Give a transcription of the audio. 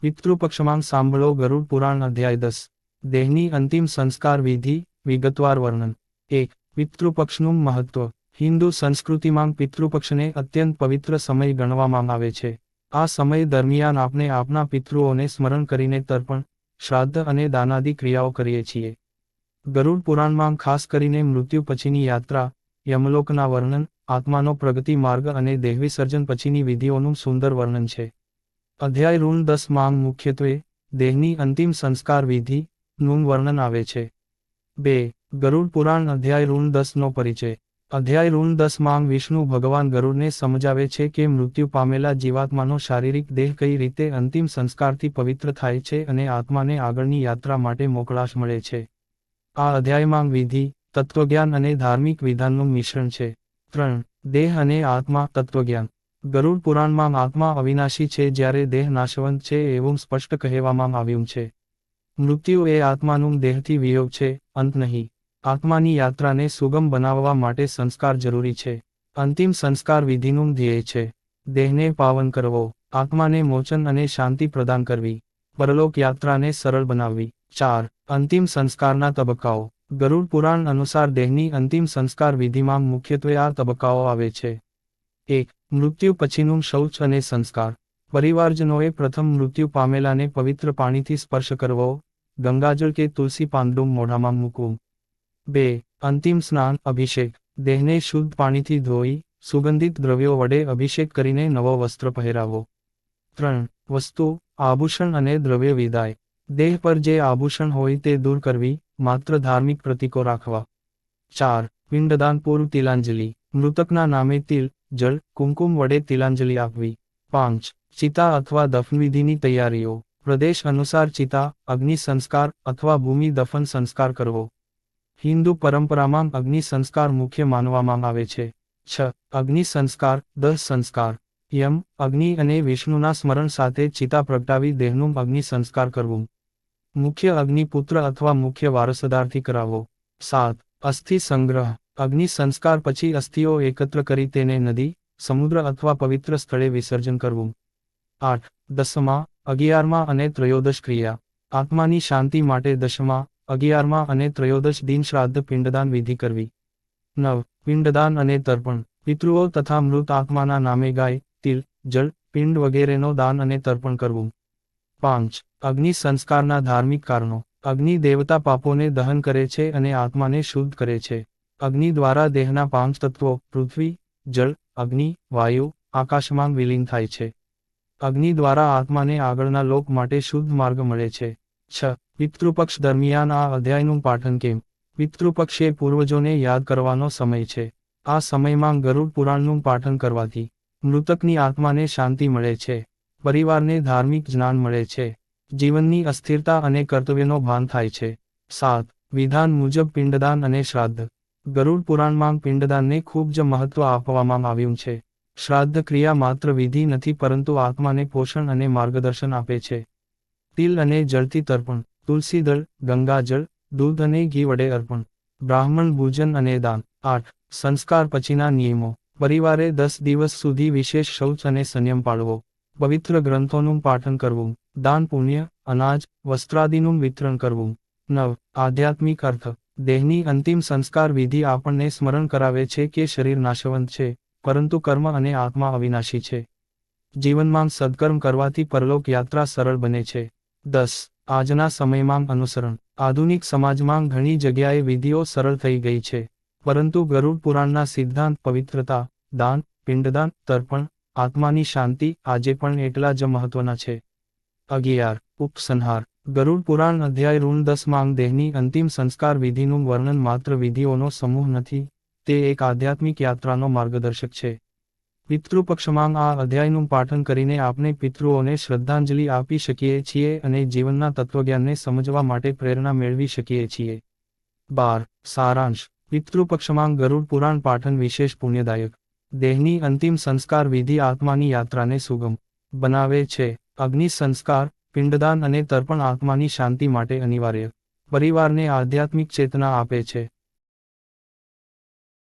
પિતૃપક્ષમાં સાંભળો ગરુડ પુરાણ અધ્યાય દસ. દેહની અંતિમ સંસ્કાર વિધિ, વિગતવાર વર્ણન. એક, પિતૃપક્ષનું મહત્વ. હિન્દુ સંસ્કૃતિમાં પિતૃપક્ષને અત્યંત પવિત્ર સમય ગણવામાં આવે છે. આ સમય દરમિયાન આપણે આપણા પિતૃઓને સ્મરણ કરીને તર્પણ, શ્રાદ્ધ અને દાનાદિ ક્રિયાઓ કરીએ છીએ. ગરુડ પુરાણમાં ખાસ કરીને મૃત્યુ પછીની યાત્રા, યમલોકના વર્ણન, આત્માનો પ્રગતિ માર્ગ અને દેહવિસર્જન પછીની વિધિઓનું સુંદર વર્ણન છે. અધ્યાય ઋણ દસમાં મુખ્યત્વે દેહની અંતિમ સંસ્કાર વિધિ નું વર્ણન આવે છે. બે, ગરુડ પુરાણ અધ્યાય ઋણ દસનો પરિચય. અધ્યાય ઋણ દસમાં વિષ્ણુ ભગવાન ગરુડને સમજાવે છે કે મૃત્યુ પામેલા જીવાત્માનો શારીરિક દેહ કઈ રીતે અંતિમ સંસ્કારથી પવિત્ર થાય છે અને આત્માને આગળની યાત્રા માટે મોકળાશ મળે છે. આ અધ્યાયમાં વિધિ, તત્વજ્ઞાન અને ધાર્મિક વિધાનનું મિશ્રણ છે. ત્રણ, દેહ અને આત્મા તત્વજ્ઞાન. ગરુડ પુરાણમાં આત્મા અવિનાશી છે જ્યારે દેહ નાશવંત છે એવું સ્પષ્ટ કહેવામાં આવ્યું છે. મૃત્યુ એ આત્માનું દેહથી વિયોગ છે, અંત નહીં. આત્માની યાત્રાને સુગમ બનાવવા માટે સંસ્કાર જરૂરી છે. અંતિમ સંસ્કાર વિધિનું ધ્યેય છે. દેહને પાવન કરવો, આત્માને મોચન અને શાંતિ પ્રદાન કરવી. પરલોક યાત્રાને સરળ બનાવવી. ચાર, અંતિમ સંસ્કારના તબક્કાઓ. ગરુડ પુરાણ અનુસાર દેહની અંતિમ સંસ્કાર વિધિમાં મુખ્યત્વે આ તબક્કાઓ આવે છે. એક મૃત્યુ પછીનું શૌચ અને સંસ્કાર. પરિવારજનોએ પ્રથમ મૃત્યુ પામેલાને પવિત્ર પાણીથી સ્પર્શ કરવો, ગંગાજળ કે તુલસી પાંદડું મોઢામાં મૂકવું. બે, અંતિમ સ્નાન, અભિષેક. દેહને શુદ્ધ પાણીથી ધોઈ, સુગંધિત દ્રવ્યો વડે અભિષેક કરીને નવો વસ્ત્ર પહેરાવો. ત્રણ, વસ્તુ, આભૂષણ અને દ્રવ્ય વિદાય. દેહ પર જે આભૂષણ હોય તે દૂર કરવી, માત્ર ધાર્મિક પ્રતીકો રાખવા. ચાર, પિંડદાન પૂર્વ તિલાંજલિ. મૃતકના નામે તિલ જળ, કુમકુમ વડે તિલાંજલિ આપવી. પાંચ, ચિતા અથવા દફનવિધિની તૈયારીઓ. પ્રદેશ અનુસાર ચિતા, અગ્નિ સંસ્કાર અથવા ભૂમિ દફન સંસ્કાર કરવો. હિન્દુ પરંપરામાં અગ્નિ સંસ્કાર મુખ્ય માનવામાં આવે છે. છ, અગ્નિ સંસ્કાર, દહ સંસ્કાર. યમ, અગ્નિ અને વિષ્ણુના સ્મરણ સાથે ચિતા પ્રગટાવી દેહનું અગ્નિ સંસ્કાર કરવું. મુખ્ય અગ્નિપુત્ર અથવા મુખ્ય વારસદારથી કરાવો. સાત, અસ્થિ સંગ્રહ. અગ્નિ સંસ્કાર પછી અસ્થિઓ એકત્ર કરી તેને નદી, સમુદ્ર અથવા પવિત્ર સ્થળે વિસર્જન કરવું. આઠ, દસમા, અગિયારમાં અને ત્રયોદશ ક્રિયા. આત્માની શાંતિ માટે દશમા અગિયારમાં અને ત્રયોદશ દિન શ્રાદ્ધ પિંડદાન વિધિ કરવી. નવ, પિંડદાન અને તર્પણ. પિતૃઓ તથા મૃત આત્માના નામે ગાય, તિલ, જળ, પિંડ વગેરેનો દાન અને તર્પણ કરવું. પાંચ, અગ્નિ સંસ્કારના ધાર્મિક કારણો. અગ્નિ દેવતા પાપોને દહન કરે છે અને આત્માને શુદ્ધ કરે છે. અગ્નિ દ્વારા દેહના પાંચ તત્વો, પૃથ્વી, જળ, અગ્નિ, વાયુ, આકાશમાં વિલીન થાય છે. અગ્નિ દ્વારા આત્માને આગળના લોક માટે શુદ્ધ માર્ગ મળે છે. છ. પિતૃપક્ષ દરમિયાન આ અધ્યાયનું પાઠન કેમ? પિતૃપક્ષ પૂર્વજોને યાદ કરવાનો સમય છે. આ સમયમાં ગરુડ પુરાણનું પાઠન કરવાથી મૃતકની આત્માને શાંતિ મળે છે. પરિવારને ધાર્મિક જ્ઞાન મળે છે. જીવનની અસ્થિરતા અને કર્તવ્યનો ભાન થાય છે. સાત. વિધાન મુજબ પિંડદાન અને શ્રાદ્ધ. ગરુડ પુરાણમાં પિંડદાનને ખૂબ જ મહત્વ આપવામાં આવ્યું છે. શ્રાદ્ધ ક્રિયા માત્ર વિધિ નથી, પરંતુ આત્માને પોષણ અને માર્ગદર્શન આપે છે. તિલ અને જળથી તર્પણ, તુલસી દળ ગંગાજળ દૂધ અને ઘી વડે અર્પણ, બ્રાહ્મણ ભોજન અને દાન, આઠ, સંસ્કાર પછીના નિયમો, પરિવારે દસ દિવસ સુધી વિશેષ શૌચ અને સંયમ પાળવો, પવિત્ર ગ્રંથોનું પાઠન કરવું, દાન પુણ્ય, અનાજ, વસ્ત્રાદિનું વિતરણ કરવું, નવ, આધ્યાત્મિક અર્થ દેહની અંતિમ સંસ્કાર વિધિ આપણને સ્મરણ કરાવે છે કે શરીર નાશવંત છે, પરંતુ કર્મ અને આત્મા અવિનાશી છે. જીવનમાં સદકર્મ કરવાથી પરલોક યાત્રા સરળ બને છે. દસ, આજના સમયમાં અનુસરણ. આધુનિક સમાજમાં ઘણી જગ્યાએ વિધિઓ સરળ થઈ ગઈ છે, પરંતુ ગરુડ પુરાણના સિદ્ધાંત પવિત્રતા, દાન, પિંડદાન, તર્પણ, આત્માની શાંતિ આજે પણ એટલા જ મહત્વના છે. અગિયાર, ઉપસંહાર. ગરુડ પુરાણ અધ્યાય ઋણ દસમાંગ દેહની અંતિમ સંસ્કાર વિધિનું વર્ણન માત્ર વિધિઓનો સમૂહ નથી, તે એક આધ્યાત્મિક યાત્રાનો માર્ગદર્શક છે. પિતૃપક્ષમાં આ અધ્યાયનું પાઠન કરીને આપણે પિતૃઓને શ્રદ્ધાંજલિ આપી શકીએ છીએ અને જીવનના તત્વજ્ઞાનને સમજવા માટે પ્રેરણા મેળવી શકીએ છીએ. બાર, સારાંશ. પિતૃપક્ષમાં ગરુડ પુરાણ પાઠન વિશેષ પુણ્યદાયક. દેહની અંતિમ સંસ્કાર વિધિ આત્માની યાત્રાને સુગમ બનાવે છે. અગ્નિ સંસ્કાર પિંડદાન અને તર્પણ આત્માની શાંતિ માટે અનિવાર્ય. પરિવારને આધ્યાત્મિક ચેતના આપે છે.